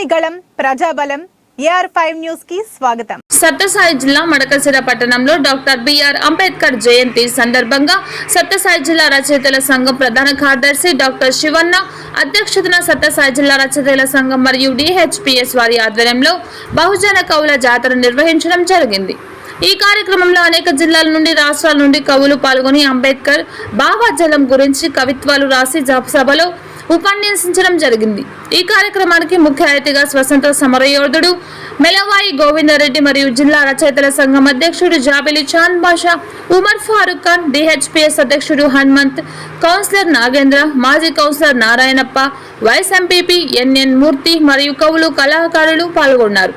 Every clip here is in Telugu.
ప్రజని ప్రజాబలం ఏఆర్ ఫైవ్ న్యూస్కి స్వాగతం. సత్యసాయి జిల్లా మడకసిర పట్టణంలో డాక్టర్ బిఆర్ అంబేద్కర్ జయంతి సందర్భంగా సత్యసాయి జిల్లా రచయితల సంఘం ప్రధాన కార్యదర్శి డాక్టర్ శివన్న అధ్యక్షతన సత్యసాయి జిల్లా రచయితల సంఘం మరియు డిహెచ్పిఎస్ వారి ఆధ్వర్యంలో బహుజన కవుల జాతర నిర్వహించడం జరిగింది. ఈ కార్యక్రమంలో అనేక జిల్లాల నుండి రాష్ట్రాల నుండి కవులు పాల్గొని అంబేద్కర్ భావాజలం గురించి కవిత్వాలు రాసి జాబ్ సభలో ఉపన్యసించడం జరిగింది. ఈ కార్యక్రమానికి ముఖ్య అతిథిగా స్వతంత్ర సమరయోధుడు మెలవాయి గోవిందరెడ్డి మరియు జిల్లా రచయితల సంఘం అధ్యక్షుడు జాబిలి చాంద్ బాషా ఉమర్ ఫారూక్ ఖాన్ డిహెచ్పిఎస్ అధ్యక్షుడు హనుమంత్ కౌన్సిలర్ నాగేంద్ర మాజీ councillor Narayanappa vice MPP N N Murthy మరియు కవులు కళాకారులు పాల్గొన్నారు.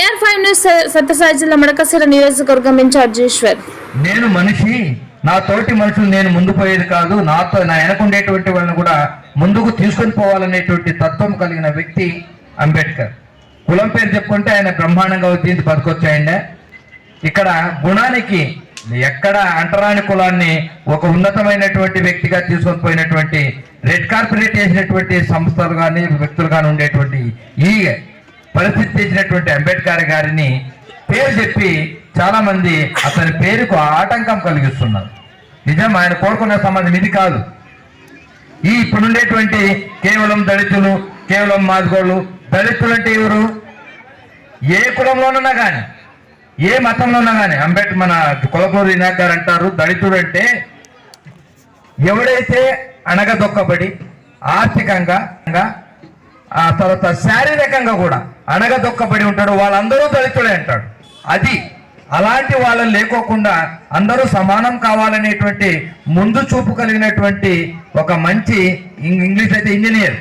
ఏఆర్ ఫైవ్ న్యూస్ సత్యసాయి జిల్లా మడకసిర నియోజకవర్గం ఇన్ఛార్జ్ ఈశ్వర్. నేను మనిషి నా తోటి మనుషులు నేను ముందు పోయేది కాదు నాతో నా వెనకుండేటువంటి వాళ్ళని కూడా ముందుకు తీసుకొని పోవాలనేటువంటి తత్వం కలిగిన వ్యక్తి అంబేద్కర్. కులం పేరు చెప్పుకుంటే ఆయన బ్రహ్మాండంగా వచ్చింది బతకొచ్చాయండి ఇక్కడ గుణానికి ఎక్కడ అంటరాని కులాన్ని ఒక ఉన్నతమైనటువంటి వ్యక్తిగా తీసుకొని పోయినటువంటి రెడ్ కార్పొరేట్ చేసినటువంటి సంస్థలు కానీ వ్యక్తులు కానీ ఉండేటువంటి ఈ పరిస్థితి చేసినటువంటి అంబేద్కర్ గారిని పేరు చెప్పి చాలామంది అతని పేరుకు ఆటంకం కలిగిస్తున్నారు. నిజం ఆయన కోరుకున్న సమాజం ఇది కాదు. ఈ ఇప్పుడుండేటువంటి కేవలం దళితులు కేవలం మాదిగోళ్ళు. దళితులు అంటే ఎవరు? ఏ కులంలోనన్నా కానీ ఏ మతంలోనా కానీ అంబేద్కర్ మన కులపూరి వినాయక్ గారు అంటారు దళితుడు అంటే ఎవడైతే అణగదొక్కబడి ఆర్థికంగా ఆ తర్వాత శారీరకంగా కూడా అణగదొక్కబడి ఉంటాడు వాళ్ళందరూ దళితుడే అంటాడు. అది అలాంటి వాళ్ళని లేకోకుండా అందరూ సమానం కావాలనేటువంటి ముందు చూపు కలిగినటువంటి ఒక మంచి ఇంగ్లీష్ అయితే ఇంజనీర్.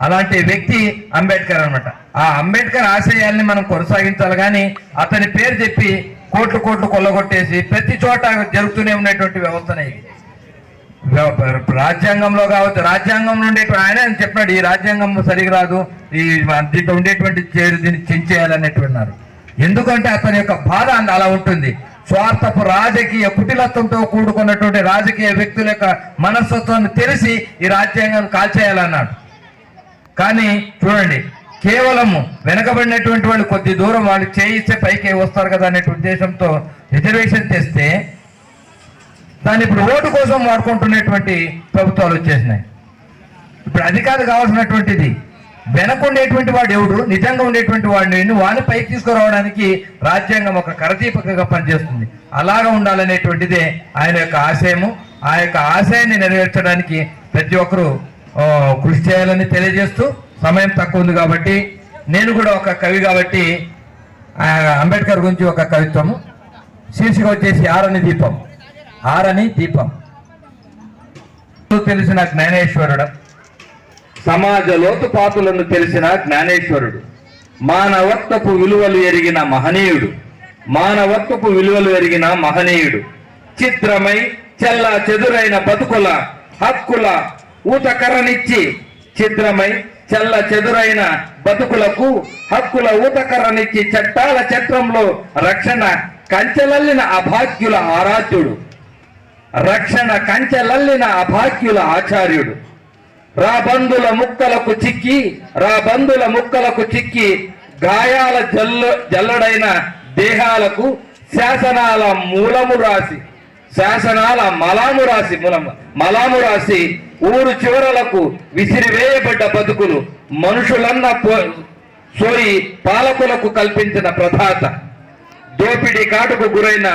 అలాంటి వ్యక్తి అంబేద్కర్ అన్నమాట. ఆ అంబేద్కర్ ఆశయాల్ని మనం కొనసాగించాలి కానీ అతని పేరు చెప్పి కోట్లు కోట్లు కొల్లగొట్టేసి ప్రతి చోట జరుగుతూనే ఉన్నటువంటి వ్యవస్థనే ఇది. రాజ్యాంగంలో కావచ్చు రాజ్యాంగంలో నుండి ఆయన చెప్పాడు ఈ రాజ్యాంగం సరిగ్గా రాదు. ఈ దీంట్లో ఉండేటువంటి చేరు దీన్ని చించేయాలనేటున్నారు ఎందుకంటే అతని యొక్క బాధ అలా ఉంటుంది. స్వార్థపు రాజకీయ కుటిలత్వంతో కూడుకున్నటువంటి రాజకీయ వ్యక్తుల యొక్క మనస్తత్వాన్ని తెలిసి ఈ రాజ్యాంగం కాల్చేయాలన్నాడు. కానీ చూడండి కేవలము వెనకబడినటువంటి వాళ్ళు కొద్ది దూరం వాళ్ళు చేయిస్తే పైకి వస్తారు కదా అనేటువంటి ఉద్దేశంతో రిజర్వేషన్ తెస్తే దాన్ని ఇప్పుడు ఓటు కోసం వాడుకుంటున్నటువంటి ప్రభుత్వాలు వచ్చేసినాయి. ఇప్పుడు అది కాదు కావాల్సినటువంటిది వెనక ఉండేటువంటి వాడు ఎవడు? నిజంగా ఉండేటువంటి వాడిని వాడిని పైకి తీసుకురావడానికి రాజ్యాంగం ఒక కరదీపకగా పనిచేస్తుంది. అలాగా ఉండాలనేటువంటిదే ఆయన యొక్క ఆశయము. ఆ యొక్క ఆశయాన్ని నెరవేర్చడానికి ప్రతి ఒక్కరూ కృషి చేయాలని తెలియజేస్తూ సమయం తక్కువ ఉంది కాబట్టి నేను కూడా ఒక కవి కాబట్టి అంబేద్కర్ గురించి ఒక కవిత్వము. శీర్షిక వచ్చేసి ఆరని దీపం. ఆరని దీపం. తెలిసిన జ్ఞానేశ్వరుడు. సమాజ లోతుపాతులను తెలిసిన జ్ఞానేశ్వరుడు మానవత్వపు విలువలు ఎరిగిన మహనీయుడు మానవత్వపు విలువలు ఎరిగిన మహనీయుడు చిత్రమై చెల్ల చెదురైన బతుకుల హక్కుల ఊతకర్రనిచ్చి చిత్రమై చెల్ల చెదురైన బతుకులకు హక్కుల ఊతకర్రనిచ్చి చట్టాల చట్రంలో రక్షణ కంచెలల్లిన అభాగ్యుల ఆరాధ్యుడు రక్షణ కంచెలల్లిన అభాగ్యుల ఆచార్యుడు. రాబందుల ముక్కలకు చిక్కి రాబందుల ముక్కలకు చిక్కి గాయాల జల్ల జల్లడైన దేహాలకు శాసనాల మూలము రాసి శాసనాల మలాము రాసి మూలము మలాము రాసి ఊరు చివరలకు విసిరివేయబడ్డ బతుకులు మనుషులన్న పో- సోయి పాలకులకు కల్పించిన ప్రధాత. దోపిడీ కాటుకు గురైన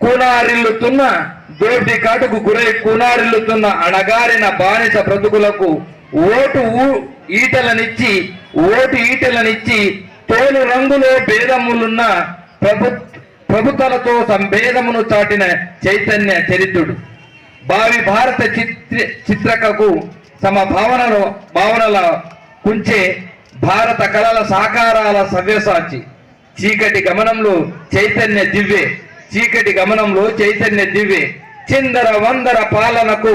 కూనారిల్లుతున్న దోటి కాటుకు గురై కునారిల్లుతున్న అణగారిన బానిస బ్రతుకులకు ఓటు ఊ- ఈటలనిచ్చి ఓటు ఈటలనిచ్చి తోలు రంగులో భేదములున్న ప్రభు ప్రభుత్వలతో సంభేదమును చాటిన చైతన్య చరిత్రుడు. భావి భారత చిత్ర చిత్రకకు తమ భావనలు భావనల కుంచే భారత కళల సాకారాల సవ్యసాచి. చీకటి గమనంలో చైతన్య దివ్యే. చీకటి గమనంలో చైతన్య దివి చిందర వందర పాలనకు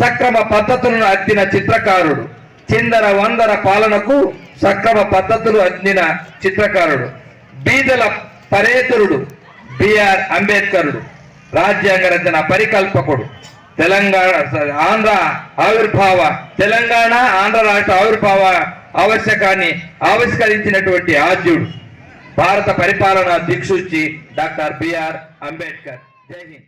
సక్రమ పద్ధతులను అద్దిన చిత్రకారుడు. చిందర వందర పాలనకు సక్రమ పద్ధతులు అద్దిన చిత్రకారుడు. బీదల పరేతరుడు బిఆర్ అంబేద్కరుడు. రాజ్యాంగ రచన పరికల్పకుడు. తెలంగాణ ఆంధ్ర ఆవిర్భావ తెలంగాణ ఆంధ్ర రాష్ట్ర ఆవిర్భావ ఆవశ్యకాన్ని ఆవిష్కరించినటువంటి ఆద్యుడు భారత పరిపాలన దిక్సూచి డాక్టర్ బిఆర్ అంబేద్కర్ జై హింద్